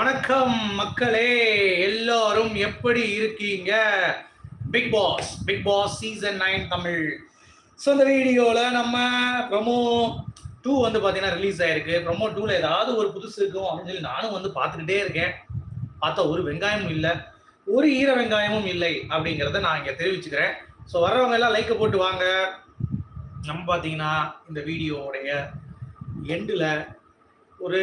வணக்கம் மக்களே எல்லாரும் எப்படி இருக்கீங்க? Bigg Boss Bigg Boss season nine Tamil. So இந்த வீடியோவில் நம்ம ப்ரொமோ டூ வந்து பார்த்தீங்கன்னா ரிலீஸ் ஆயிருக்கு. ப்ரொமோ டூவில் ஏதாவது ஒரு புதுசு இருக்கும் அப்படின்னு சொல்லி நானும் வந்து பார்த்துக்கிட்டே இருக்கேன். பார்த்தா ஒரு வெங்காயமும் இல்லை ஒரு ஈர வெங்காயமும் இல்லை அப்படிங்கிறத நான் இங்கே தெரிவிச்சுக்கிறேன். ஸோ வர்றவங்க எல்லாம் லைக்கை போட்டு வாங்க. நம்ம பார்த்தீங்கன்னா இந்த வீடியோவுடைய எண்டில் ஒரு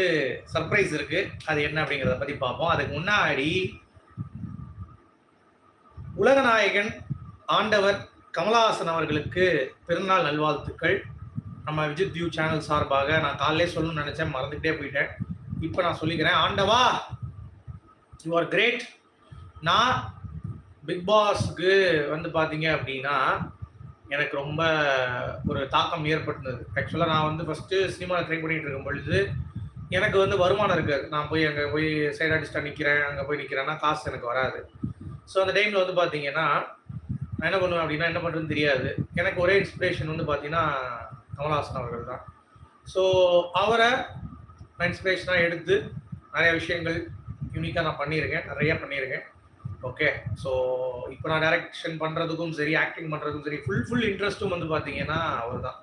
சர்ப்ரைஸ் இருக்கு. அது என்ன அப்படிங்கிறத பத்தி பார்ப்போம். அதுக்கு முன்னாடி உலகநாயகன் ஆண்டவர் கமலஹாசன் அவர்களுக்கு பிறந்தநாள் நல்வாழ்த்துக்கள். நம்ம விஜித் வியூ சேனல் சார்பாக நான் காலையிலே சொல்லணும்னு நினைச்சேன் மறந்துகிட்டே போயிட்டேன். இப்போ நான் சொல்லிக்கிறேன். ஆண்டவா யூ ஆர் கிரேட் நான் பிக் பாஸ்க்கு வந்து பார்த்தீங்க அப்படின்னா எனக்கு ரொம்ப ஒரு தாக்கம் ஏற்பட்டிருந்தது. ஆக்சுவலாக நான் வந்து ஃபஸ்ட்டு சினிமாவில் ட்ரை பண்ணிகிட்டு இருக்கும் பொழுது எனக்கு வந்து வருமானம் இருக்காது நான் போய் அங்கே போய் சைட் ஆர்டிஸ்டாக நிற்கிறேன் அங்கே போய் நிற்கிறேன்னா காசு எனக்கு வராது. ஸோ அந்த டைமில் வந்து பார்த்தீங்கன்னா நான் என்ன பண்ணுவேன் அப்படின்னா என்ன பண்ணுறதுன்னு தெரியாது. எனக்கு ஒரே இன்ஸ்பிரேஷன் வந்து பார்த்தீங்கன்னா கமல்ஹாசன் அவர்கள் தான். ஸோ அவரை நான் இன்ஸ்பிரேஷனாக எடுத்து நிறைய விஷயங்கள் யூனிக்காக நான் பண்ணியிருக்கேன். நிறைய பண்ணியிருக்கேன். ஓகே ஸோ இப்போ நான் டைரக்ஷன் பண்ணுறதுக்கும் சரி ஆக்டிங் பண்ணுறதுக்கும் சரி ஃபுல் ஃபுல் இன்ட்ரெஸ்ட்டும் வந்து பார்த்தீங்கன்னா அவர் தான்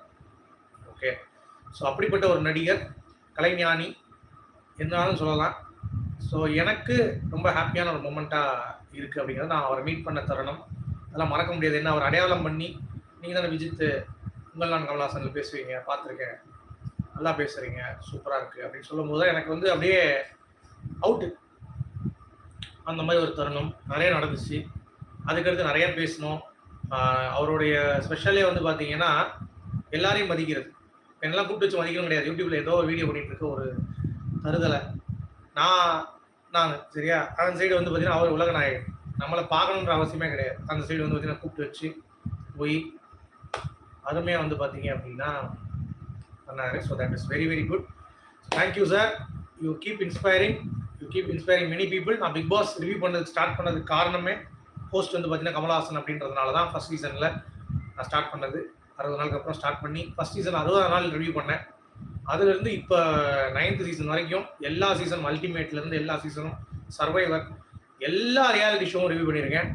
ஓகே ஸோ அப்படிப்பட்ட ஒரு நடிகர் கலைஞானி என்னாலும் சொல்லலாம். ஸோ எனக்கு ரொம்ப ஹாப்பியான ஒரு மூமெண்ட்டாக இருக்குது அப்படிங்கிறது நான் அவரை மீட் பண்ண தருணம். அதெல்லாம் மறக்க முடியாது. என்ன அவர் அடையாளம் பண்ணி நீங்கள் தானே விஜித்து உங்கள் நான் கமலாசனில் பேசுவீங்க பார்த்துருக்கேன். நல்லா பேசுகிறீங்க சூப்பராக இருக்குது அப்படின்னு சொல்லும் போது எனக்கு வந்து அப்படியே அவுட்டு அந்த மாதிரி ஒரு தருணம் நிறைய நடந்துச்சு. அதுக்கடுத்து நிறைய பேசணும். அவருடைய ஸ்பெஷலே வந்து பார்த்தீங்கன்னா எல்லாரையும் மதிக்கிறது. என்னெல்லாம் கூப்பிட்டு வச்சு மதிக்கணும் கிடையாது. யூடியூப்ல ஏதோ ஒரு வீடியோ பண்ணிட்டு இருக்க ஒரு தருதலை நான் நான் சரியா? அந்த சைடு வந்து பார்த்தீங்கன்னா அவர் உலக நாயகன் நம்மளை பார்க்கணுன்ற அவசியமே கிடையாது. அந்த சைடு வந்து பார்த்தீங்கன்னா கூப்பிட்டு வச்சு போய் அருமையாக வந்து பார்த்தீங்க அப்படின்னா பண்ணாரு. So that is very very good thank you sir you keep inspiring you keep inspiring many people நான் பிக் பாஸ் ரிவ்யூ பண்ணதுக்கு ஸ்டார்ட் பண்ணதுக்கு காரணமே போஸ்ட் வந்து பார்த்தீங்கன்னா கமலஹாசன் அப்படின்றதுனால தான் ஃபர்ஸ்ட் சீசனில் நான் ஸ்டார்ட் பண்ணது. அறுபது நாளுக்கு அப்புறம் ஸ்டார்ட் பண்ணி ஃபர்ஸ்ட் சீசன் அறுபதாம் நாள் ரிவ்யூ பண்ணேன். அதுலேருந்து இப்போ நைன்த் சீசன் வரைக்கும் எல்லா சீசன் அல்டிமேட்லேருந்து எல்லா சீசனும் சர்வைவர் எல்லா ரியாலிட்டி ஷோவும் ரிவ்யூ பண்ணியிருக்கேன்.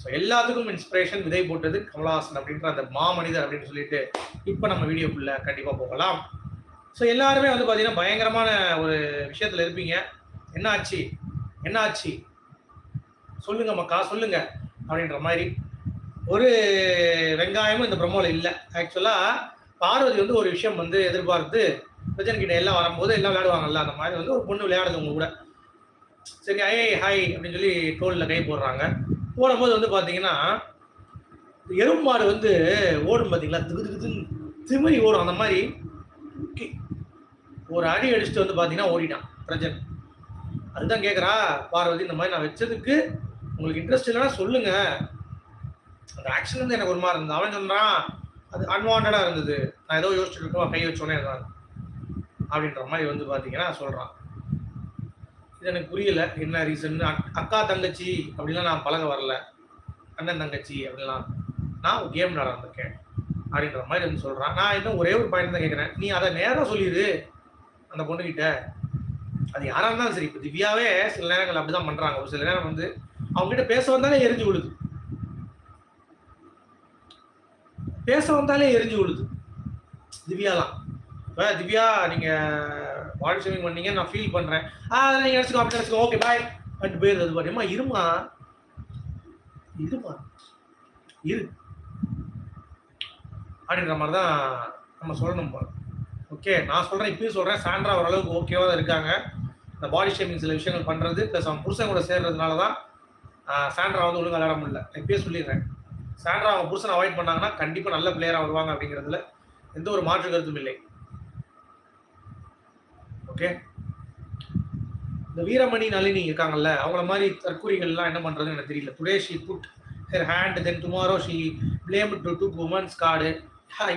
ஸோ எல்லாத்துக்கும் இன்ஸ்பிரேஷன் விதை போட்டது கமலஹாசன் அப்படின்ற அந்த மாமனிதர் அப்படின்னு சொல்லிட்டு இப்போ நம்ம வீடியோக்குள்ளே கண்டிப்பாக போகலாம். ஸோ எல்லாருமே வந்து பார்த்தீங்கன்னா பயங்கரமான ஒரு விஷயத்தில் இருப்பீங்க. என்ன ஆச்சு என்ன ஆச்சு சொல்லுங்க மக்கா சொல்லுங்க அப்படின்ற மாதிரி. ஒரு வெங்காயமும் இந்த ப்ரொமோல இல்லை. ஆக்சுவலாக பார்வதி வந்து ஒரு விஷயம் வந்து எதிர்பார்த்து பிரஜன் கிட்ட எல்லாம் வரும்போது எல்லாம் விளையாடுவாங்கல்ல அந்த மாதிரி வந்து ஒரு பொண்ணு விளையாடுது உங்க கூட. சரி ஐ ஹாய் அப்படின்னு சொல்லி தோலில் கை போடுறாங்க. போடும்போது வந்து பார்த்தீங்கன்னா எருமாடு வந்து ஓடும் பார்த்தீங்களா திகு திகு திமிரி ஓடும். அந்த மாதிரி ஒரு அடி அடிச்சுட்டு வந்து பார்த்தீங்கன்னா ஓடிட்டான் பிரஜன். அதுதான் கேட்குறா பார்வதி இந்த மாதிரி நான் வச்சதுக்கு உங்களுக்கு இன்ட்ரெஸ்ட் இல்லைன்னா சொல்லுங்க. அந்த ஆக்ஷன் வந்து எனக்கு ஒரு மாதிரி இருந்தது. அவன் சொல்றான் அது அன்வான்டாக இருந்தது. நான் ஏதோ யோசிச்சுட்டு இருக்கோம் கை வச்சோன்னே அப்படின்ற மாதிரி வந்து பார்த்தீங்கன்னா சொல்கிறான் இது எனக்கு புரியல என்ன ரீசன் அக்கா தங்கச்சி அப்படிலாம் நான் பழக வரல. அண்ணன் தங்கச்சி அப்படிலாம். நான் ஒரு கேம் நடந்திருக்கேன் அப்படின்ற மாதிரி வந்து சொல்கிறான் நான் இன்னும் ஒரே ஒரு பாயிண்ட் தான் கேட்குறேன் நீ அதை நேராக சொல்லிடு அந்த பொண்ணுக்கிட்ட அது யாராக இருந்தாலும் சரி இப்போ திவ்யாவே சில நேரங்கள் அப்படிதான் பண்றாங்க. ஒரு சில நேரம் வந்து அவங்க கிட்ட பேச வந்தாலே எரிஞ்சு விடுது பேச வந்தாலே எரிஞ்சு விழுது. திவ்யாலாம். இப்போ திவ்யா நீங்கள் பாடி ஷேவிங் பண்ணீங்க நான் ஃபீல் பண்ணுறேன் ஆ அதெல்லாம் நீங்கள் நினச்சிக்கோ அப்படி நினச்சிக்கோ ஓகே பாய் பட்டு போயிருது பாட்டியம்மா இருமா இருமா இரு. அப்படின்ற மாதிரி தான் நம்ம சொல்லணும் போல. ஓகே நான் சொல்கிறேன் இப்பயும் சொல்கிறேன் சாண்ட்ரா ஓரளவுக்கு ஓகேவாக தான் இருக்காங்க. இந்த பாடி ஷேமிங் சில விஷயங்கள் பண்ணுறது ப்ளஸ் அவன் புருஷன் கூட சேர்றதுனால தான் சாண்ட்ரா வந்து ஒழுங்காக விளையாட முடியல. நான் இப்பயே சொல்லிடுறேன். சாண்ட்ரா அவங்க புருஷனை அவாய்ட் பண்ணாங்கன்னா கண்டிப்பாக நல்ல பிளேயராக வருவாங்க அப்படிங்கிறதுல எந்த ஒரு மாற்று கருத்தும் இல்லை. ஓகே இந்த வீரமணி நளினி இருக்காங்கல்ல அவங்கள மாதிரி தற்கூரிகள்லாம் என்ன பண்ணுறதுன்னு எனக்கு தெரியல. Today she put her hand then tomorrow she blame to to women's card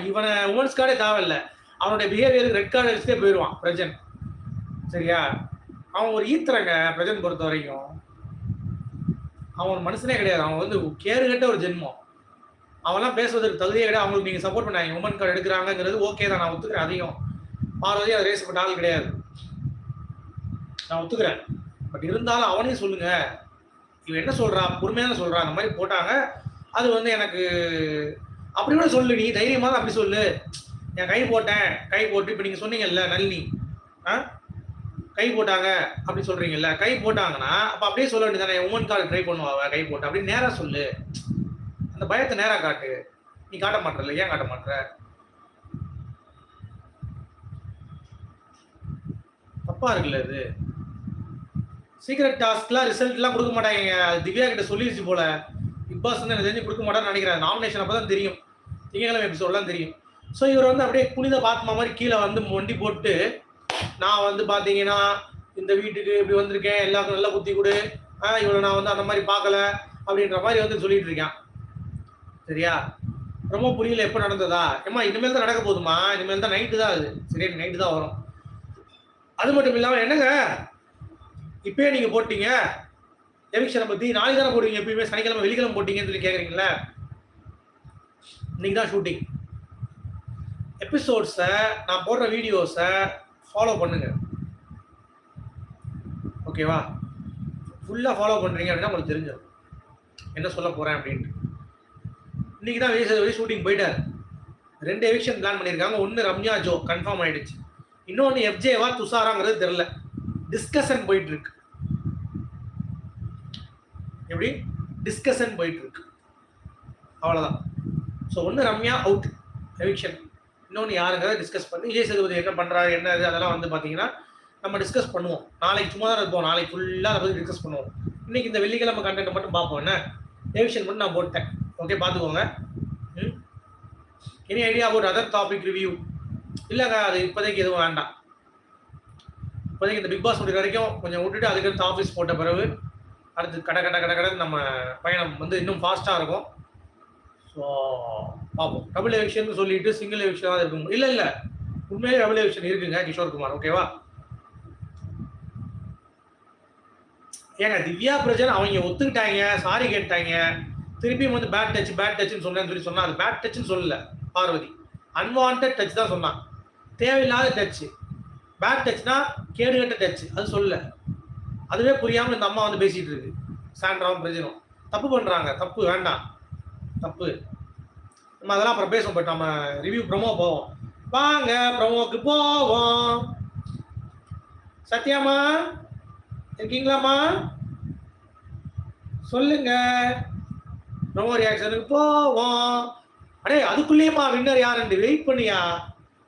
இவனை உமன்ஸ் கார்டே தேவையில்ல. அவனுடைய பிஹேவியர் ரெட் கார்டு அடிச்சுட்டே போயிடுவான் பிரஜன். சரியா? அவன் ஒரு ஈத்துறங்க பிரஜன் பொறுத்த வரைக்கும் அவன் மனுஷனே கிடையாது. அவன் வந்து கேறுகட்ட ஒரு ஜென்மம். அவன்லாம் பேசுவதற்கு தகுதியே கிடையாது அவங்களுக்கு நீங்க சப்போர்ட் பண்ணாங்க உமன் கார்டு எடுக்கிறாங்கிறது ஓகே தான் நான் ஒத்துக்கிறேன் அதிகம். பார்வதி அதை ரேஸ் பண்ண ஆள் கிடையாது. நான் ஒத்துக்கிறேன். பட் இருந்தாலும் அவனையும் சொல்லுங்க. இவன் என்ன சொல்றா? பொறுமையான சொல்றா. அந்த மாதிரி போட்டாங்க. அது வந்து எனக்கு அப்படி கூட சொல்லு நீ தைரியமா தான் அப்படி சொல்லு. என் கை போட்டேன். கை போட்டு இப்போ நீங்க சொன்னீங்கல்ல நளினி. ஆ? கை போட்டாங்க. அப்படி சொல்றீங்கல்ல. கை போட்டாங்கன்னா அப்ப அப்படியே சொல்ல வேண்டியதானே உமன் கால் ட்ரை பண்ணுவாங்க கை போட்டு. அப்படின்னு நேராக சொல்லு. அந்த பயத்தை நேரா காட்டு. நீ காட்ட மாட்டல ஏன் காட்ட மாட்ற தப்பா இருக்குல்ல இது. சீக்ரெட் டாஸ்க்லாம் ரிசல்ட்லாம் கொடுக்க மாட்டாங்க திவ்யா கிட்ட சொல்லிடுச்சு போல. பிக் பாஸ் வந்து எனக்கு தெரிஞ்சு கொடுக்க மாட்டான்னு நினைக்கிறேன். நாமினேஷன் அப்போ தான் தெரியும். திங்கக்கிழமை எபிசோட்லாம் தெரியும். ஸோ இவர் வந்து அப்படியே புனித பாத்மா மாதிரி கீழே வந்து வண்டி போட்டு நான் வந்து பார்த்தீங்கன்னா இந்த வீட்டுக்கு இப்படி வந்திருக்கேன். எல்லாருக்கும் நல்லா புத்தி கொடு. ஆ நான் வந்து அந்த மாதிரி பார்க்கல அப்படின்ற மாதிரி வந்து சொல்லிட்டு இருக்கேன். சரியா? ரொம்ப புரியல எப்போ நடந்ததா? ஏமா இனிமேல் தான் நடக்க போகுதுமா இனிமேல் தான் நைட்டு தான் அது. சரியா நைட்டு தான் வரும். அது மட்டும் இல்லாமல் என்னங்க? இப்பயே நீங்கள் போட்டீங்க. எவிக்ஷனை பற்றி நாளைக்கு தானே போடுவீங்க எப்பயுமே? சனிக்கிழமை வெள்ளிக்கிழமை போட்டீங்கன்னு சொல்லி கேட்குறீங்களே இன்னைக்கு தான் ஷூட்டிங் எபிசோட்ஸை நான் போடுற வீடியோஸை ஃபாலோ பண்ணுங்க. ஓகேவா ஃபுல்லாக ஃபாலோ பண்ணுறீங்க அப்படின்னா உங்களுக்கு தெரிஞ்சிடும். என்ன சொல்ல போகிறேன் அப்படின்ட்டு. இன்னைக்கு தான் விஜய் சேதுபதி ஷூட்டிங் போயிட்டார். ரெண்டு எவிக்ஷன் பிளான் பண்ணியிருக்காங்க. ஒன்று ரம்யா ஜோ கன்ஃபார்ம் ஆயிடுச்சு. இன்னொன்று எஃப்ஜேவா துஷாராங்கிறது தெரில டிஸ்கஷன் போயிட்டு இருக்கு எப்படி? டிஸ்கஷன் போயிட்டு இருக்கு அவ்வளோதான் ஸோ ஒன்று ரம்யா அவுட் எவிக்ஷன் இன்னொன்று யாருங்கிறத டிஸ்கஸ் பண்ணி விஜய் சேதுபதி என்ன பண்ணுறாரு என்ன இது அதெல்லாம் வந்து பார்த்தீங்கன்னா நம்ம டிஸ்கஸ் பண்ணுவோம். நாளைக்கு சும்மா தான் இருப்போம். நாளைக்கு ஃபுல்லாக அதை பற்றி டிஸ்கஸ் பண்ணுவோம். இன்னைக்கு இந்த வெள்ளிக்கிழமை கண்டென்ட் மட்டும் பார்ப்போம். என்ன? எவிக்ஷன் மட்டும் நான் போட்டேன். ஓகே பார்த்துக்கோங்க. ம் any idea about other topic review இல்லைங்க அது இப்போதைக்கு எதுவும் வேண்டாம். இப்போதைக்கு இந்த பிக் பாஸ் முடிக்கிற வரைக்கும் கொஞ்சம் விட்டுட்டு அதுக்கடுத்து ஆஃபீஸ் போட்ட பிறகு அடுத்து கட கட கட கட நம்ம பயணம் வந்து இன்னும் ஃபாஸ்ட்டாக இருக்கும். ஸோ பார்ப்போம். டபுள் எவிக்ஷன் சொல்லிட்டு சிங்கிள் எவிக்ஷன் தான் இருக்கும். இல்லை இல்லை. உண்மையிலே டபுள் எவிக்ஷன் இருக்குங்க கிஷோர் குமார். ஓகேவா ஏங்க திவ்யா பிரஜன் அவங்க ஒத்துக்கிட்டாங்க சாரி கேட்டாங்க திருப்பியும் வந்து பேட் டச் பேட் டச்னு சொன்னேன்னு சொல்லி சொன்னா அது பேட் டச்னு சொல்லல பார்வதி. அன்வான்ட் டச் தான் சொன்னான் தேவையில்லாத டச் பேட் டச்னா கேடுகட்ட டச் அது சொல்லல. அதுவே புரியாமல் இந்த அம்மா வந்து பேசிட்டு இருக்கு. சாண்ட்ராவும் பிரஜனும். தப்பு பண்றாங்க. தப்பு வேண்டாம். தப்பு. நம்ம அதெல்லாம் அப்புறம் பேசுவோம். பட் நம்ம ரிவ்யூ ப்ரமோ போவோம். வாங்க ப்ரமோக்கு போவோம். சத்யாமா இருக்கீங்களாம்மா? சொல்லுங்க. ப்ரொமோ ரியாக்ஷனுக்கு போவோம். அடே அதுக்குள்ளேயுமா வின்னர் யாருன்னு வெயிட் பண்ணியா?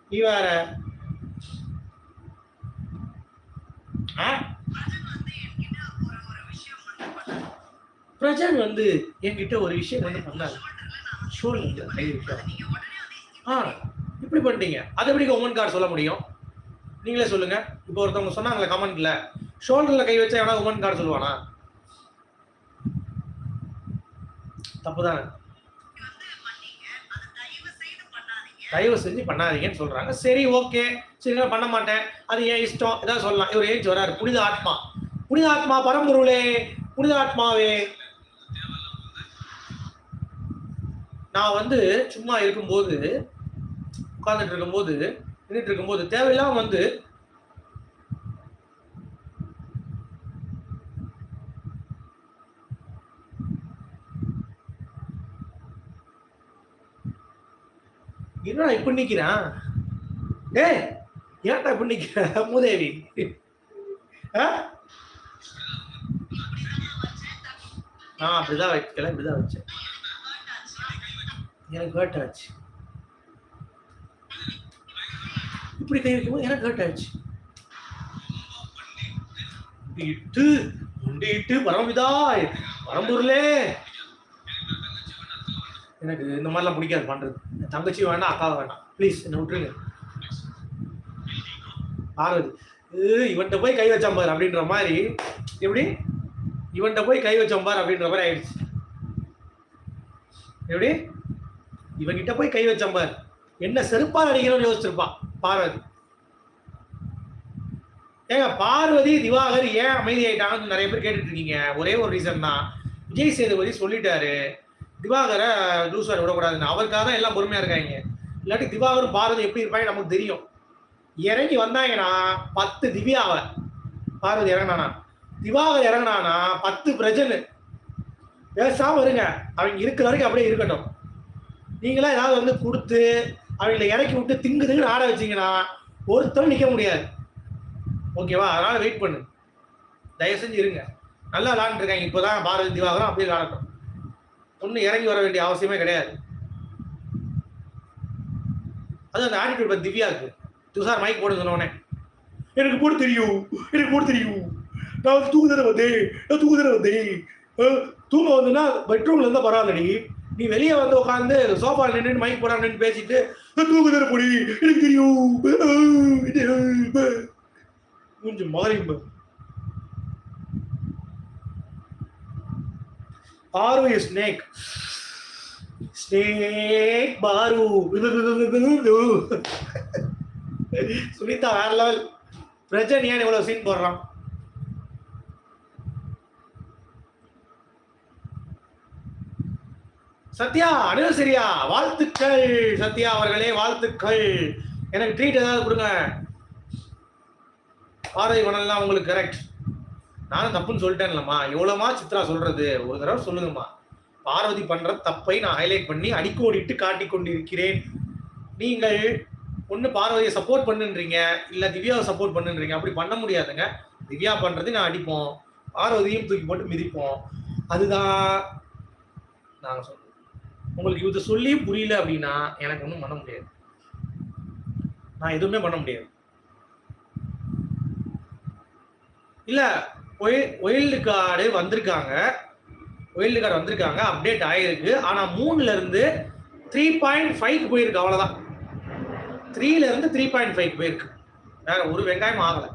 நீ வேற. ஆ? பிரஜன் வந்து என்கிட்ட ஒரு விஷயம் வந்து பண்ணாரு ஷோல்டர்ல கை ஆ இப்படி பண்ணிட்டீங்க. அதை எப்படி உமன் கார்டு சொல்ல முடியும்? நீங்களே சொல்லுங்க. இப்போ ஒருத்தவங்க சொன்னாங்களே கமெண்ட்ல ஷோல்டர்ல கை வச்சா எவனா உமன் கார்டு சொல்லுவானா? தப்புதானே? தயவு செஞ்சு பண்ணாதீங்கன்னு சொல்றாங்க. சரி ஓகே. சரி நான் பண்ண மாட்டேன். அது ஏன் இஷ்டம். ஏதாவது சொல்லலாம். இவர் ஏஞ்சி வராரு புனித ஆத்மா. புனித ஆத்மா பரம்பொருளே. புனித ஆத்மாவே. நான் வந்து சும்மா இருக்கும்போது உட்கார்ந்துட்டு இருக்கும்போது நின்றுட்டு இருக்கும்போது தேவையில்லாம வந்து என்னடா இப்படி நிற்கிறான் ஏய் ஏன்டா இப்படி நிற்கிற மூதேவி? ஆ? ஆ அப்படிதான் வைக்கல இப்படிதான் வச்சேன். எனக்கு ஹர்ட் ஆச்சு. இப்படி கை வைக்கும்போது எனக்கு ஹர்ட் ஆச்சு. இட்டு முண்டிட்டு பரமபிதாய் பரம்பூர்லே எனக்கு இந்த மாதிரிலாம் பிடிக்காது பண்றது. தங்கச்சி வேணாம் அக்கா வேணாம் ப்ளீஸ் என்ன விட்டுருங்க. பார்வதி இவன்கிட்ட போய் கை வச்சாம் பாரு அப்படின்ற மாதிரி எப்படி? இவன்கிட்ட போய் கை வச்சோம் பாரு அப்படின்ற மாதிரி ஆயிடுச்சு. எப்படி? இவன்கிட்ட போய் கை வச்சான் பாரு. என்ன செருப்பால் அடிக்கணும்னு யோசிச்சிருப்பான் பார்வதி. ஏங்க பார்வதி திவாகர் ஏன் அமைதி ஆயிட்டாங்கன்னு நிறைய பேர் கேட்டுட்டு இருக்கீங்க. ஒரே ஒரு ரீசன் தான். விஜய் சேதுபதி சொல்லிட்டாரு. திவாகரை லூசார் விடக்கூடாதுன்னு. அவருக்காக தான் எல்லாம் பொறுமையா இருக்காங்க. இல்லாட்டி திவாகரும் பாரதி எப்படி இருப்பாங்க நமக்கு தெரியும். இறங்கி வந்தாங்கன்னா பத்து திவ்யாவை பார்வதி இறங்கினானா? திவாகர் இறங்கினானா பத்து பிரஜனு. பேசாம இருங்க. அவங்க இருக்கிற வரைக்கும் அப்படியே இருக்கட்டும். நீங்களாம் ஏதாவது வந்து கொடுத்து அவங்களை இறக்கி விட்டு திங்கு திங்கு ஆட வச்சீங்கன்னா ஒருத்தரும் நிற்க முடியாது. ஓகேவா அதனால வெயிட் பண்ணு. தயவு செஞ்சு இருங்க. நல்லா விளாண்டுருக்காங்க இப்போதான் பாரதி திவாகரம் அப்படியே விளாடட்டும். ஒன்றும் இறங்கி வர வேண்டிய அவசியமே கிடையாது. அது அந்த ஆட்டிடியூட் இப்போ திவ்யாவுக்கு. துஷார் மைக் போட்டு சொன்னோடனே எனக்கு போட தெரியும் எனக்கு போட தெரியும். நான் வந்து தூக்கு வந்தேன் நான் தூக்கு தானே வந்தேன். தூங்க வந்தேன்னா பெட்ரூம்ல இருந்தா பரவாயில்லடி. நீ வெளியே வந்து உட்காந்து சோஃபா நின்று மைக் போட நின்று பேசிட்டு "நான் தூக்கு தானே எனக்கு தெரியும். மூஞ்சி இது, அஹ், மூஞ்சி பாரு ஸ்னேக் ஸ்னேக் பாரு சுனிதா வேற லெவல் பிரஜன் ஏன் இவ்வளவு சீன் போடுறான்? சத்யா அனிவர்சரியா வாழ்த்துக்கள். சத்யா அவர்களே வாழ்த்துக்கள். எனக்கு ட்ரீட் ஏதாவது கொடுங்க. பாரதி மணல்லாம் உங்களுக்கு கரெக்ட் நானும் தப்புன்னு சொல்லிட்டேன்லம்மா. எவ்வளோமா சித்ரா சொல்றது? ஒரு தடவை சொல்லுங்கம்மா. பார்வதி பண்ற தப்பை நான் ஹைலைட் பண்ணி அடிக்கோடிட்டு காட்டி கொண்டிருக்கிறேன். நீங்கள் ஒன்று பார்வதியை சப்போர்ட் பண்ணுன்றீங்க இல்லை திவ்யாவை சப்போர்ட் பண்ணுன்றீங்க அப்படி பண்ண முடியாதுங்க. திவ்யா பண்றது நான் அடிப்போம். பார்வதியும் தூக்கி போட்டு மிதிப்போம். அதுதான் நாங்கள் சொல்றோம் உங்களுக்கு இதை சொல்லியும் புரியல அப்படின்னா எனக்கு ஒன்றும் பண்ண முடியாது. நான் எதுவுமே பண்ண முடியாது. இல்லை ஒயில்டு கார்டு வந்திருக்காங்க. ஒயில்டு கார்டு வந்திருக்காங்க அப்டேட் ஆகிருக்கு ஆனால் மூணுலேருந்து த்ரீ பாயிண்ட் ஃபைவ் போயிருக்கு. அவ்வளோதான் த்ரீலேருந்து த்ரீ பாயிண்ட் ஃபைவ் போயிருக்கு. வேற ஒரு வெங்காயம் ஆகலை.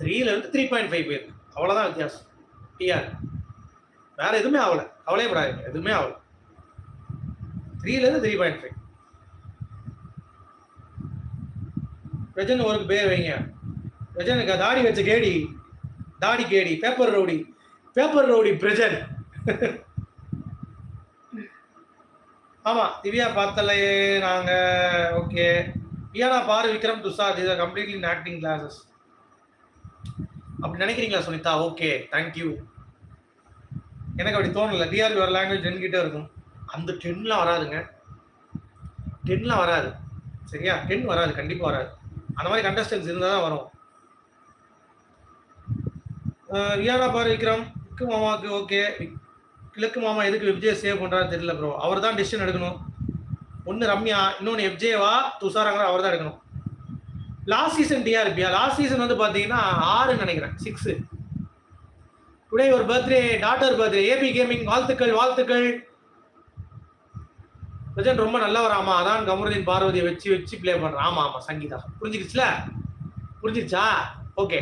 த்ரீலேருந்து த்ரீ பாயிண்ட் ஃபைவ் போயிருக்கு. அவ்வளோதான் வித்தியாசம். டிஆர் வேற எதுவுமே ஆகல. கவலையப்படாதீங்க. எதுவுமே ஆகலை. த்ரீலேருந்து த்ரீ பாயிண்ட் ஃபைவ் பிரஜன் ஒரு பேர் வைங்க. பிரஜனுக்கு தாடி வச்ச கேடி தாடி கேடி paper rowdy paper rowdy Prajin. ஆமா திவ்யா பார்த்தலையே நாங்க ஓகே வியானா பாரு விக்ரம் துஷார் இது கம்ப்ளீட்லி ஆக்டிங் கிளாஸஸ் அப்படி நினைக்கிறீங்களா சுனிதா? ஓகே தேங்க்யூ எனக்கு அப்படி தோணல. டிஆர்பி ஒரு லாங்குவேஜ் டென் கிட்டே இருக்கும். அந்த டென்லாம் வராதுங்க. டென்லாம் வராது. சரியா? டென் வராது கண்டிப்பாக வராது. அந்த மாதிரி கண்டஸ்டன்ஸ் இருந்தால் தான் வரும் ரியானா பாரு விக்ரம் விக்கு மாமாவுக்கு ஓகே கிழக்கு மாமா எதுக்கு விஜய் சேவ் பண்ணுறாரு தெரியல ப்ரோ அவர் தான் டிசிஷன் எடுக்கணும். ஒன்று ரம்யா இன்னொன்று எஃப்ஜேவா துஷாராங்கிற அவர் தான் எடுக்கணும் லாஸ்ட் சீசன் டிஆர்பியா லாஸ்ட் சீசன் வந்து பார்த்தீங்கன்னா ஆறுன்னு நினைக்கிறேன். சிக்ஸு டுடே ஒரு birthday daughter birthday AB gaming வாழ்த்துக்கள் வாழ்த்துக்கள். பிரஜன் ரொம்ப நல்லவராமா? அதான் கமருதீன் பார்வதியை வச்சு வச்சு ப்ளே பண்றான் ஆமா ஆமா சங்கீதா. புரிஞ்சிருச்சுல புரிஞ்சிருச்சா? ஓகே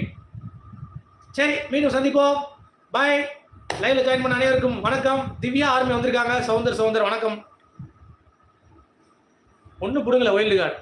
சரி மீண்டும் சந்திப்போம். பாய் லைவ்ல ஜாயின் பண்ண அனைவருக்கும் வணக்கம். திவ்யா ஆர்மி வந்திருக்காங்க. சவுந்தர் சவுந்தர் வணக்கம். ஒன்று புடுங்கல ஒயில்டு கார்டு.